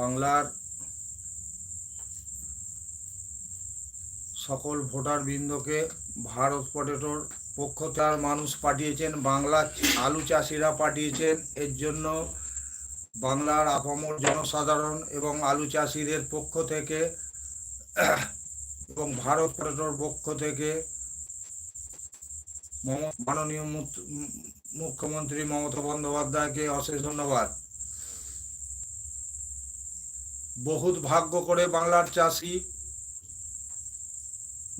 বাংলার সকল ভোটার বৃন্দকে ভারত পটেটোর পক্ষ তার মানুষ পাঠিয়েছেন, বাংলা আলু চাষিরা পাঠিয়েছেন। এর জন্য বাংলার আপামর জনসাধারণ এবং আলু চাষিদের পক্ষ থেকে এবং ভারত পটেটোর পক্ষ থেকে মাননীয় মুখ্যমন্ত্রী মমতা বন্দ্যোপাধ্যায়কে অশেষ ধন্যবাদ। বহুত ভাগ্য করে বাংলার চাষি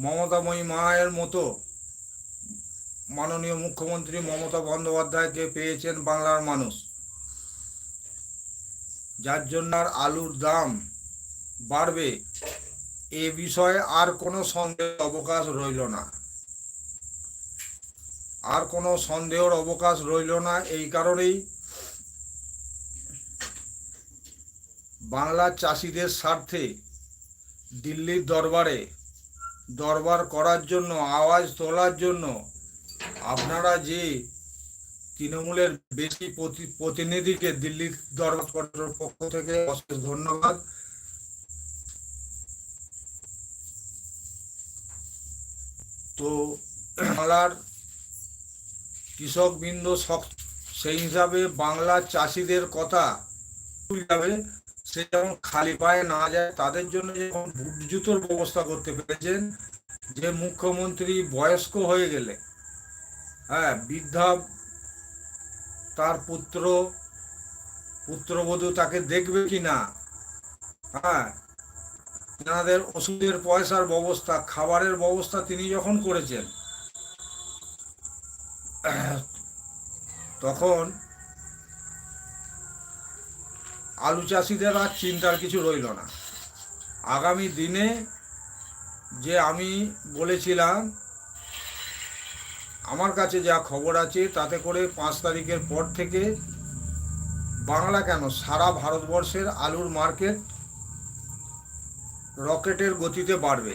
মমতাময়ী মায়ের মতো মাননীয় মুখ্যমন্ত্রী মমতা বন্দ্যোপাধ্যায়কে পেয়েছেন বাংলার মানুষ। যার জন্য আর আলুর দাম বাড়বে এ বিষয়ে আর কোনো সন্দেহের অবকাশ রইল না। আর কোনো সন্দেহের অবকাশ রইল না, এই কারণেই বাংলার চাষিদের স্বার্থে দিল্লির দরবারে দরবার করার জন্য, আওয়াজ তোলার জন্য আপনারা যে তৃণমূলের বেশি প্রতিনিধিকে দিল্লির দরবার পক্ষ থেকে অশেষ ধন্যবাদ। তো বাংলার কৃষক বৃন্দ সেই হিসাবে বাংলার চাষিদের কথা যাবে। সে যেমন খালি পায়ে না যায়, তাদের জন্য যেমন বুট জুতোর ব্যবস্থা করতে পেরেছেন, যে মুখ্যমন্ত্রী বয়স্ক হয়ে গেলে হ্যাঁ বৃদ্ধা তার পুত্র, পুত্রবধূ তাকে দেখবে কি না হ্যাঁ তেনাদের ওষুধের পয়সার ব্যবস্থা, খাবারের ব্যবস্থা তিনি যখন করেছেন, তখন আলু চাষিদের আর চিন্তার কিছু রইল না। আগামী দিনে যে আমি বলেছিলাম, আমার কাছে যা খবর আছে তাতে করে পাঁচ তারিখের পর থেকে বাংলা কেন? সারা ভারতবর্ষের আলুর মার্কেট রকেটের গতিতে বাড়বে।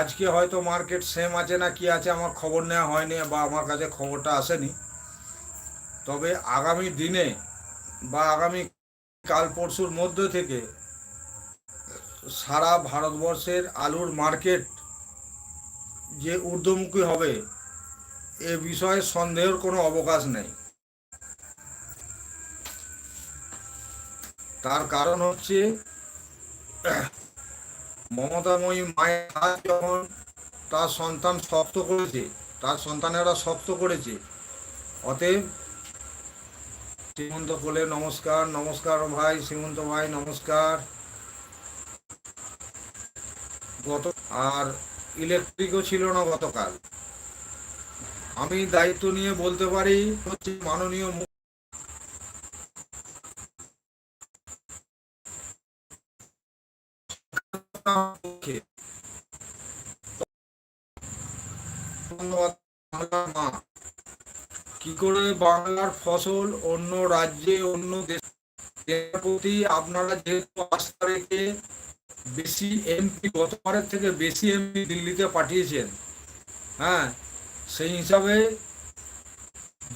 আজকে হয়তো মার্কেট সেম আছে না কি আছে আমার খবর নেওয়া হয়নি বা আমার কাছে খবরটা আসেনি। তবে আগামী দিনে বা আগামী কাল পরশুর মধ্য থেকে সারা ভারতবর্ষের আলুর মার্কেট যে ঊর্ধ্বমুখী হবে, এ বিষয়ে সন্দেহের কোনো অবকাশ নেই। তার কারণ হচ্ছে, মমতাময়ী মায়ের যখন তার সন্তান শক্ত করেছে, তার সন্তানেরা শক্ত করেছে, অতএব শ্রীমন্ত কোলে নমস্কার নমস্কার ভাই, শ্রীমন্ত ভাই, নমস্কার। গত আর ইলেকট্রিকও ছিল না গতকাল। আমি দায়িত্ব নিয়ে বলতে পারি, হচ্ছে মাননীয় মা কি করে বাংলার ফসল অন্য রাজ্যে, অন্য দেশের প্রতি আপনারা যেহেতু আস্থা রেখে বেশি এমপি গতবারের থেকে বেশি এমপি দিল্লিতে পাঠিয়েছেন হ্যাঁ সেই হিসাবে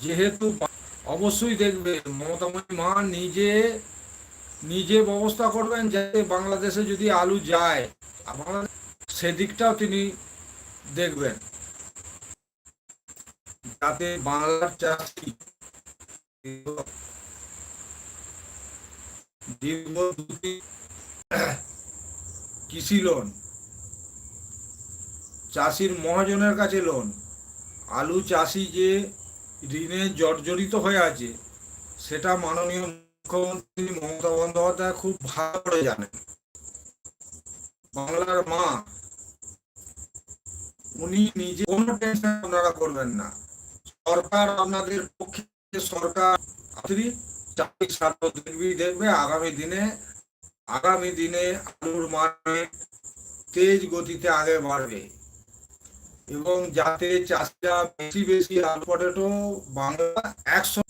যেহেতু অবশ্যই দেখবে মমতাময়ী মা নিজে নিজে ব্যবস্থা করবেন যাতে বাংলাদেশে যদি আলু যায় বাংলা সেদিকটাও তিনি দেখবেন। যাতে বাংলার চাষি কৃষি লোন, চাষির মহাজনের কাছে লোন, আলু চাষি যে ঋণে জর্জরিত হয়ে আছে, সেটা মাননীয় মুখ্যমন্ত্রী মমতা বন্দ্যোপাধ্যায় খুব ভালো করে জানেন। বাংলার মা, উনি নিজে কোনো টেনশন আপনারা করবেন না। সরকার আপনাদের পক্ষে সরকার চাকরি স্বার্থ দেখবি, আগামী দিনে আগামী দিনে আলুর মার্কেট তেজ গতিতে আগে বাড়বে। এবং যাতে চাষিরা বেশি বেশি আলু, পটেটো, বাংলা একশো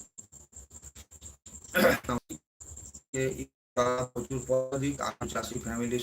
প্রচুর পদাধিক আলু চাষি ফ্যামিলি